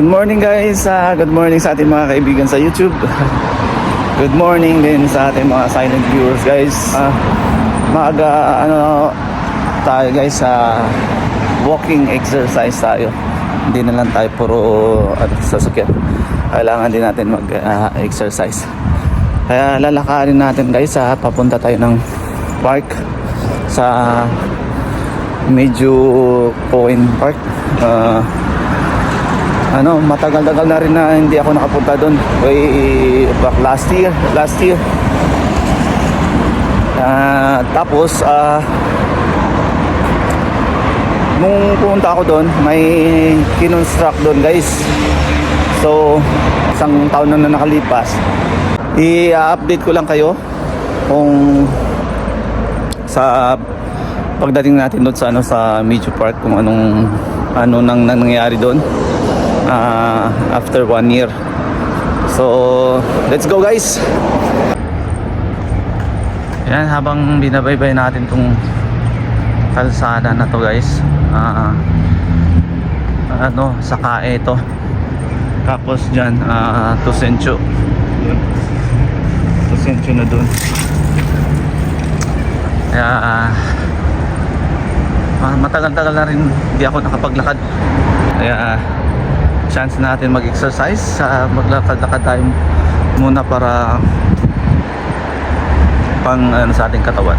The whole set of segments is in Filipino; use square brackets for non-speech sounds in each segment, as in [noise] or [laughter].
Good morning guys, Ah, good morning sa ating mga kaibigan sa YouTube. [laughs] Good morning din sa ating mga silent viewers guys. Ah, Maaga ano tayo guys sa walking exercise tayo. Hindi na lang tayo puro ano, sasakyan. Kailangan din natin mag-exercise Kaya lalakarin natin guys sa papunta tayo ng park sa medyo Coin Park. Ah, ano, matagal-tagal na rin na hindi ako nakapunta doon. Way back last year, last year. Ah, tapos ah nung pumunta ako doon, may kinonstruct doon, guys. So, isang taon na na nakalipas. I-update ko lang kayo kung sa pagdating natin doon sa ano sa Michu Park kung anong ano nang nang nangyari doon ah, after one year. So, let's go guys! Yan, habang binabaybay natin tong kalsada na to guys. ah ano, sakae ito. Tapos dyan, Tusencho. Yun. Tusencho na dun. Kaya, ah, matagal-tagal na rin hindi ako nakapaglakad. Kaya, ah, chance natin mag-exercise sa maglakad-lakad tayo muna para pang ano sa ating katawan.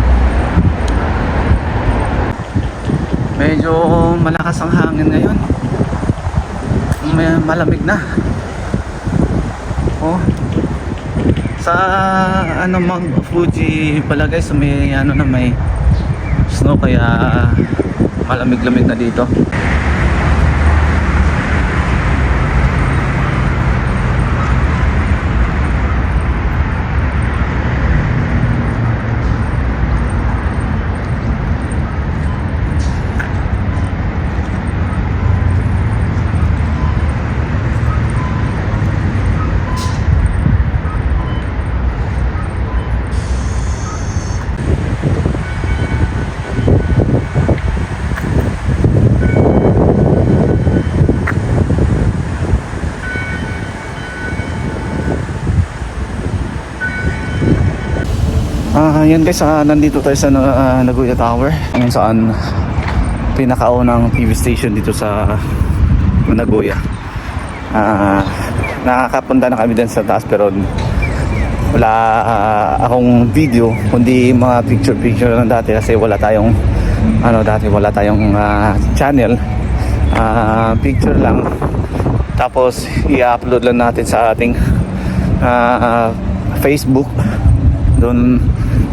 Medyo malakas ang hangin ngayon. May malamig na. Oh. Sa ano mag Fuji pala guys may ano na may snow kaya malamig-lamig na dito Ah, yan guys, ah, nandito tayo sa uh, Nagoya Tower. Ngayon saan pinakaunang TV station dito sa Nagoya. Ah, nakakapunta na kami din sa taas pero wala ah, akong video kundi mga picture picture lang dati kasi wala tayong ano dati wala tayong ah, channel Ah, picture lang tapos i-upload lang natin sa ating ah, ah, Facebook doon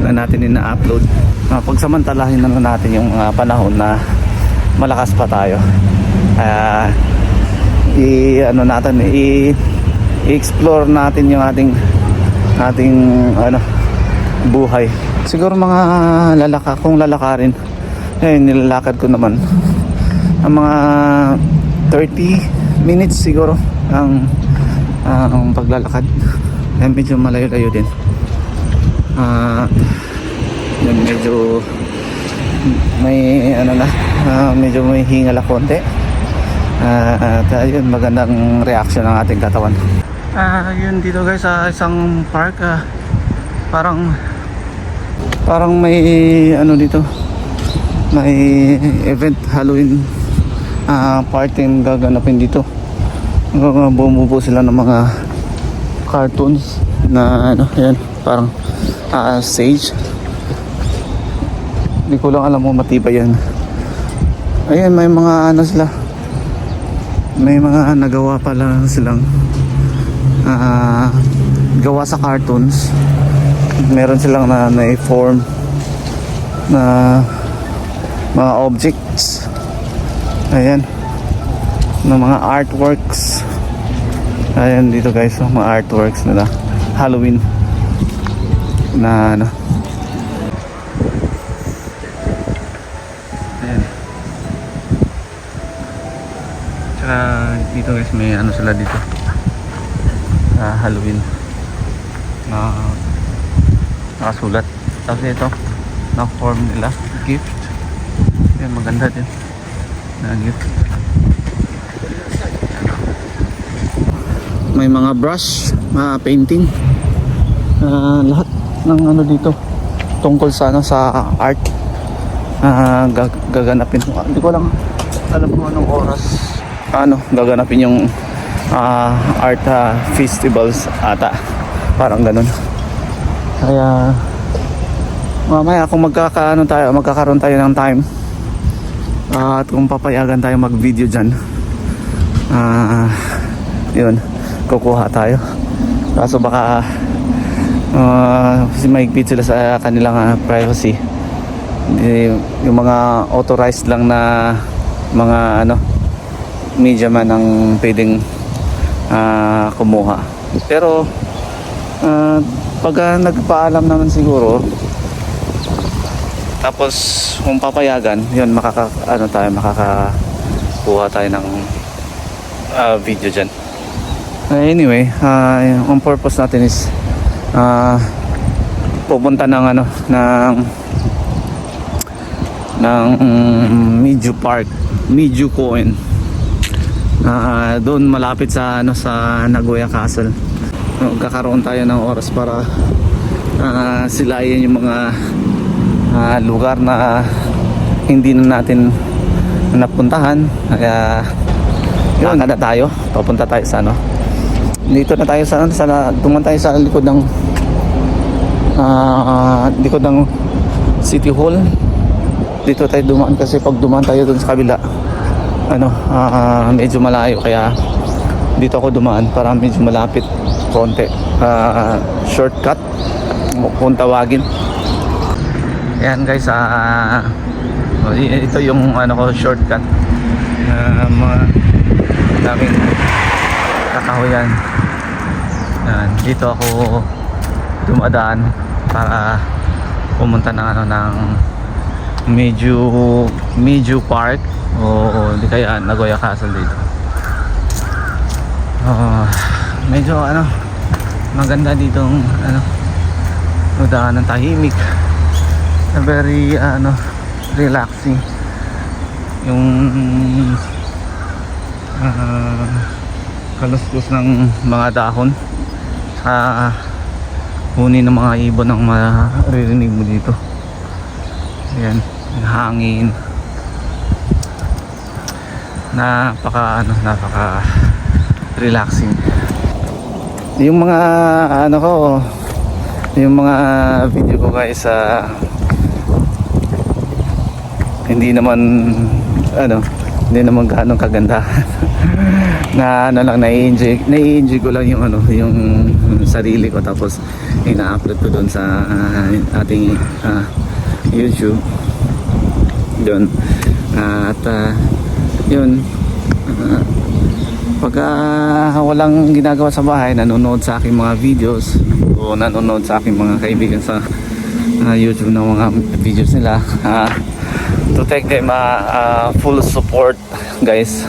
na natin ina-upload. Uh, pagsamantalahin na natin yung ah, panahon na malakas pa tayo. Uh, i ano natin i i-explore natin yung ating ating ano buhay. Siguro mga lalaka kung lalakarin eh nilalakad ko naman. Ang mga 30 minutes siguro ang ang paglalakad. Eh, medyo malayo-layo din ah yun medyo may ano na ah, medyo may hingal ako konti. Ah, at ayun magandang reaction ng ating katawan. Ah yun dito guys sa isang park ah, parang parang may ano dito may event Halloween ah party yung gaganapin dito. Uh, bumubo sila ng mga cartoons na ano yan parang ah stage hindi ko lang alam mo matibay yan. Ayan may mga ano sila. May mga nagawa pala silang ah gawa sa cartoons. Meron silang na na-form na mga objects. Ayan. Na mga artworks. Ayan dito guys mga artworks nila. Halloween na ano. Ayan. Tsaka dito guys may ano sila dito. Ah, Halloween. Na nakasulat. Tapos ito na form nila. Gift. Yan maganda din. Na gift. May mga brush mga painting. Ah, lahat ng ano dito tungkol sa ano sa art. Ah, gag- gaganapin ko. Hindi ko lang alam kung anong oras. Ano gaganapin yung ah, art ah, festivals ata. Parang ganun. Kaya mamaya kung magkakaano tayo magkakaroon tayo ng time ah, at kung papayagan tayo mag video dyan ah yun kukuha tayo. Kaso baka uh, mahigpit sila sa kanilang ah, privacy. Yung mga authorized lang na mga ano media man ang pwedeng ah, kumuha. Pero ah, pag ah, nagpaalam naman siguro tapos kung papayagan yun makaka ano tayo makakakuha tayo ng ah, video dyan. Uh, anyway ah, ang purpose natin is ah, pupunta ng ano ng ng mm, Medyo Park Medyo Coin. Ah, doon malapit sa ano sa Nagoya Castle. Magkakaroon tayo ng oras para ah, silayan yung mga ah, lugar na hindi na natin napuntahan. Kaya yun. na tayo. Papunta tayo sa ano dito na tayo sa sa duman tayo sa likod ng ah likod ng City Hall. Dito tayo dumaan kasi pag dumaan tayo dun sa kabila ano ah, medyo malayo. Kaya dito ako dumaan para medyo malapit konti. Ah, shortcut kung tawagin. Yan guys y- ito yung ano ko shortcut. Na mga daming kakahuyan yan dito ako dumadaan para pumunta ng ano ng medyo medyo park. O di kaya Nagoya Castle dito. Oh, medyo ano maganda dito ano daan ng tahimik. Very ano relaxing. Yung ah, kaluskos ng mga dahon sa huni ng mga ibon ang maririnig mo dito. Ayan yung hangin. Napaka ano napaka relaxing. Yung mga ano ko yung mga video ko guys sa hindi naman ano hindi naman gaano kaganda [laughs] na ano lang nai-enjoy nai-enjoy ko lang yung ano yung sarili ko. Tapos ina-upload ko doon sa ah, ating ah, YouTube. Doon at ah, yun. Ah, pagka walang ginagawa sa bahay nanonood sa aking mga videos o nanonood sa aking mga kaibigan sa ah, YouTube ng mga videos nila. Ah, to take them ah, ah, full support guys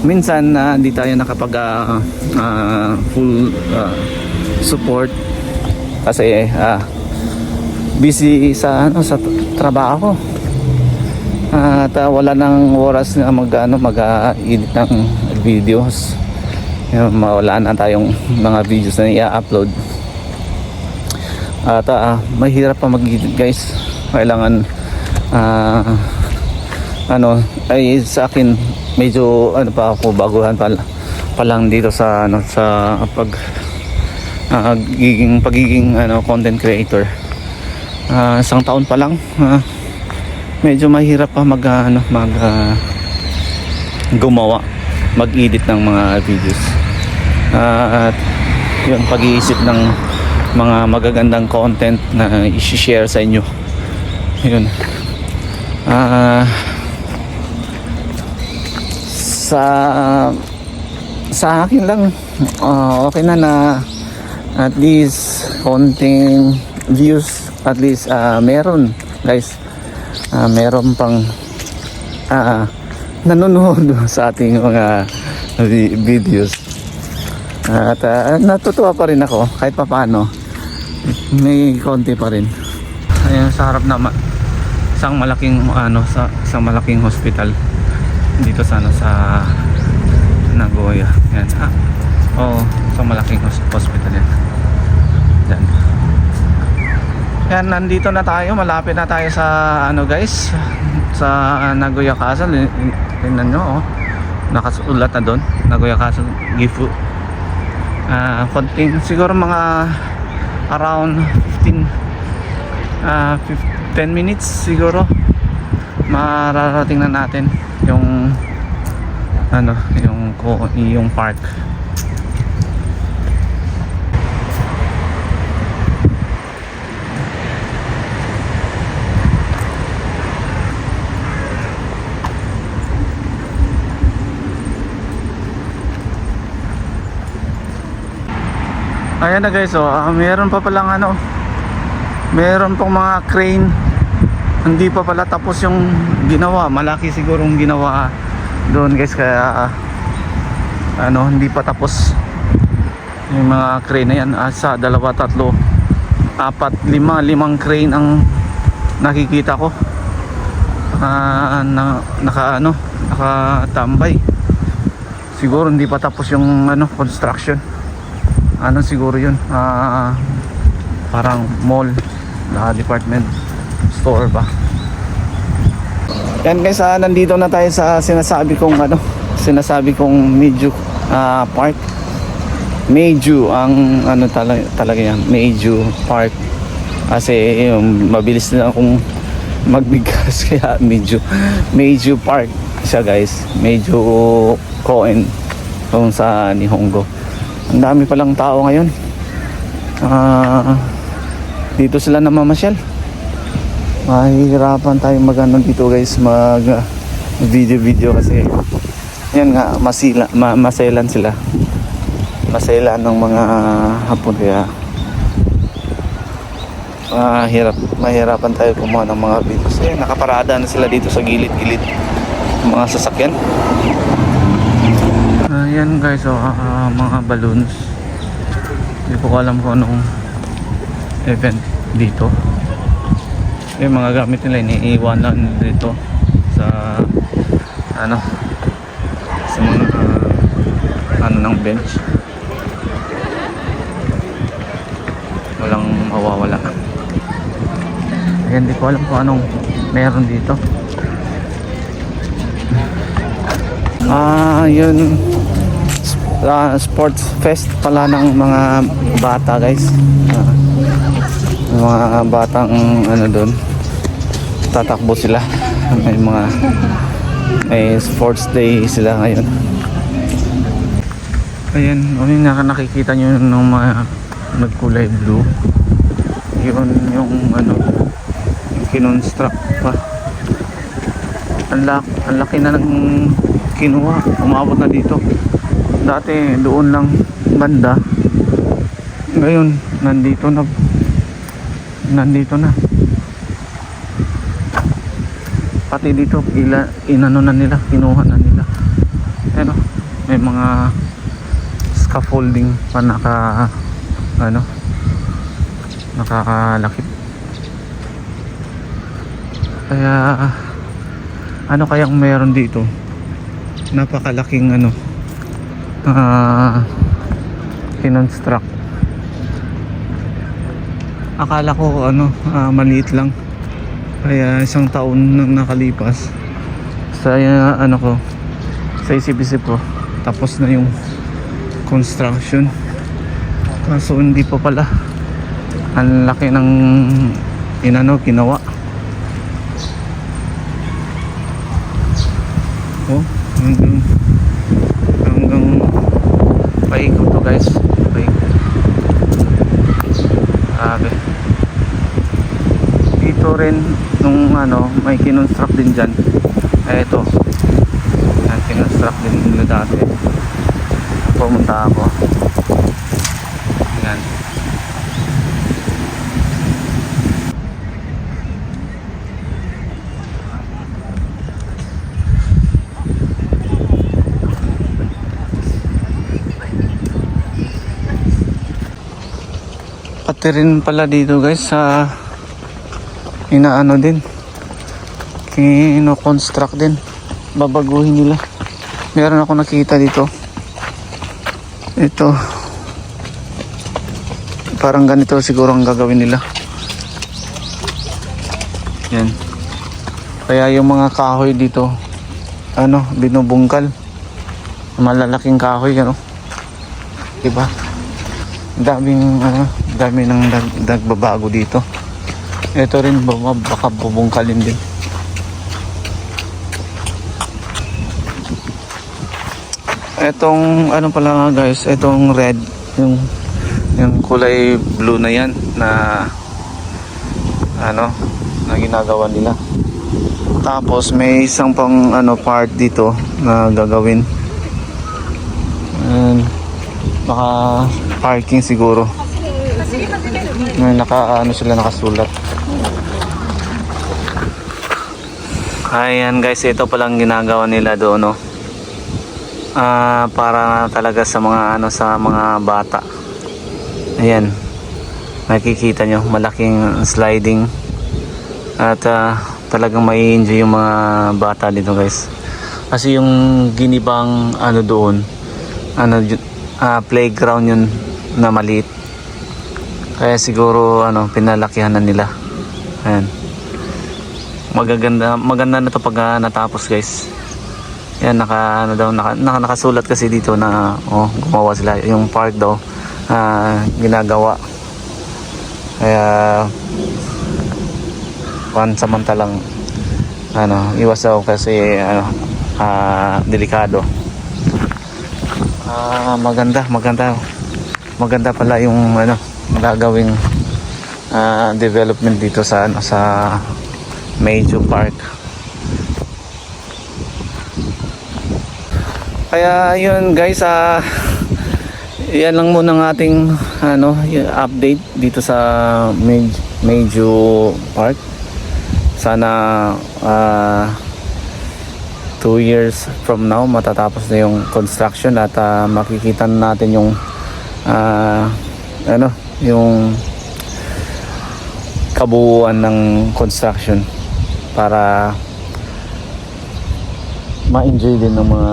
minsan na hindi tayo nakapag ah, ah, full ah, support. Kasi ah, busy sa ano sa trabaho. At ah, wala nang oras na mag ano mag-edit ng videos. Yun, mawala na tayong mga videos na i-upload. At ah, mahirap pa mag-edit guys. Kailangan ah, ano ay sa akin medyo ano pa ako baguhan pa, pa lang dito sa ano sa pag ah, giging pagiging ano content creator. Ah, isang taon pa lang ah, medyo mahirap pa mag ano mag ah, gumawa mag-edit ng mga videos. Ah, at yun pag-iisip ng mga magagandang content na i-share sa inyo. Yun ah sa sa akin lang. Ah, okay na na at least konting views at least ah, meron. Guys Ah, meron pang ah, nanonood [laughs] sa ating mga vi- videos. At ah, natutuwa pa rin ako kahit papano may konti pa rin. Ayun sa harap naman isang malaking ano sa isang malaking hospital dito sa ano sa Nagoya yan ah, Oo, sa malaking hos- hospital yan. Yan. Yan, nandito na tayo. Malapit na tayo sa ano guys. Sa uh, Nagoya Castle. Tin- Tingnan nyo oh. Nakasulat na doon. Nagoya Castle, Gifu. Ah, konting siguro mga around 15 ah 10 minutes siguro mararating na natin yung ano yung ko yung park. Ayan na guys, oh, ah, meron pa palang ano, meron pong mga crane. Hindi pa pala tapos yung ginawa. Malaki sigurong ginawa doon guys kaya ah, ano, hindi pa tapos yung mga crane na yan. Asa, dalawa, tatlo, apat, lima, limang crane ang nakikita ko. Ah, na, naka ano, nakatambay. Siguro hindi pa tapos yung ano, construction ano siguro yun ah parang mall na department store ba? Yan guys ah, nandito na tayo sa sinasabi kong ano sinasabi kong medyo ah, park. Meiju ang ano talaga, talaga yan Meiju Park. Kasi yung mabilis na akong magbigkas [laughs] kaya Meiju Meiju Park siya guys. Meiju Koen kung sa Nihongo ang dami palang tao ngayon. Ah, dito sila namamasyal mahihirapan tayo mag ano dito guys mag ah, video video kasi yan nga masila, ma, maselan sila maselan ng mga hapon kaya mahirap mahirapan tayo kumuha ng mga videos eh nakaparada na sila dito sa gilid gilid mga sasakyan Ayan guys, so, ah, mga balloons. Hindi ko alam kung anong event dito. Yung mga gamit nila iniiwan lang dito sa ano sa mga ah, ano ng bench. Walang mawawala. Ayan, hindi ko alam kung anong meron dito. Ah, yun ah, sports fest pala ng mga bata guys Ah, mga batang ano doon tatakbo sila. May mga may sports day sila ngayon. Ayan yun yung nakikita nyo ng mga nagkulay blue. Yun yung ano yung kinonstruct pa. Ang, laki, ang laki na ng kinuha. Umabot na dito. Dati doon lang banda. Ngayon nandito na nandito na. Pati dito ila, inano na nila kinuha na nila. Ano may mga scaffolding pa naka ano nakakalakip. Kaya ano kayang meron dito? Napakalaking ano ah kinonstruct akala ko ano ah, maliit lang. Kaya isang taon nang nakalipas. Sa ah, ano ko sa isip-isip ko tapos na yung construction. Kaso hindi pa pala. Ang laki ng inano ginawa. Oh hanggang paikot to guys paikot grabe dito rin nung ano may kinonstruct din dyan. Eh ito yan kinonstruct din nila dati. Pumunta ako. Yan pati rin pala dito guys sa inaano din kino-construct din babaguhin nila meron ako nakita dito Ito. Parang ganito siguro ang gagawin nila. Yan. Kaya yung mga kahoy dito, ano, binubungkal. Malalaking kahoy, ano. Diba? Daming, ano, dami ng dag, dagbabago dito. Ito rin, baka, bubungkalin din. Etong ano pala nga guys, etong red, yung yung kulay blue na yan na ano na ginagawa nila. Tapos may isang pang ano part dito na gagawin. And, baka parking siguro. May naka ano sila nakasulat. Ayan guys, ito palang ginagawa nila doon no. Ah, para talaga sa mga ano sa mga bata. Ayan. Nakikita nyo, malaking sliding. At ah, talagang may enjoy yung mga bata dito guys. Kasi yung ginibang ano doon, ano ah, playground yun na maliit. Kaya siguro ano pinalakihan na nila. Ayan. Magaganda maganda na to pag ah, natapos guys. Yan naka ano daw naka, naka nakasulat kasi dito na oh gumawa sila yung park daw ah, ginagawa. Kaya pansamantalang ano iwas daw kasi ano ah, delikado. Ah, maganda, maganda. Maganda pala yung ano gagawing ah, development dito sa ano sa Medyo Park. Kaya yun guys, ah yan lang muna ng ating ano, update dito sa Medyo Park. Sana ah two years from now matatapos na yung construction at ah, makikita na natin yung ah, ano, yung kabuuan ng construction para ma-enjoy din ng mga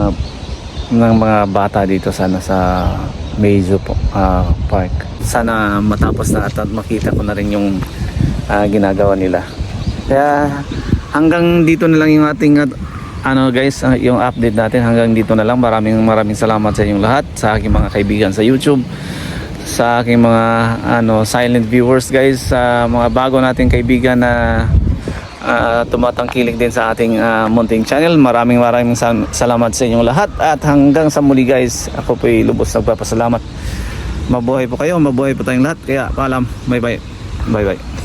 ng mga bata dito sana sa Meizu po, ah, Park. Sana matapos na at makita ko na rin yung ah, ginagawa nila. Kaya hanggang dito na lang yung ating at, ano guys, ah, yung update natin hanggang dito na lang. Maraming maraming salamat sa inyong lahat, sa aking mga kaibigan sa YouTube, sa aking mga ano silent viewers guys, sa mga bago nating kaibigan na ah, tumatangkilik din sa ating ah, munting channel. Maraming maraming sa- salamat sa inyong lahat at hanggang sa muli guys, ako po ay lubos nagpapasalamat. Mabuhay po kayo, mabuhay po tayong lahat. Kaya paalam, bye bye. Bye bye.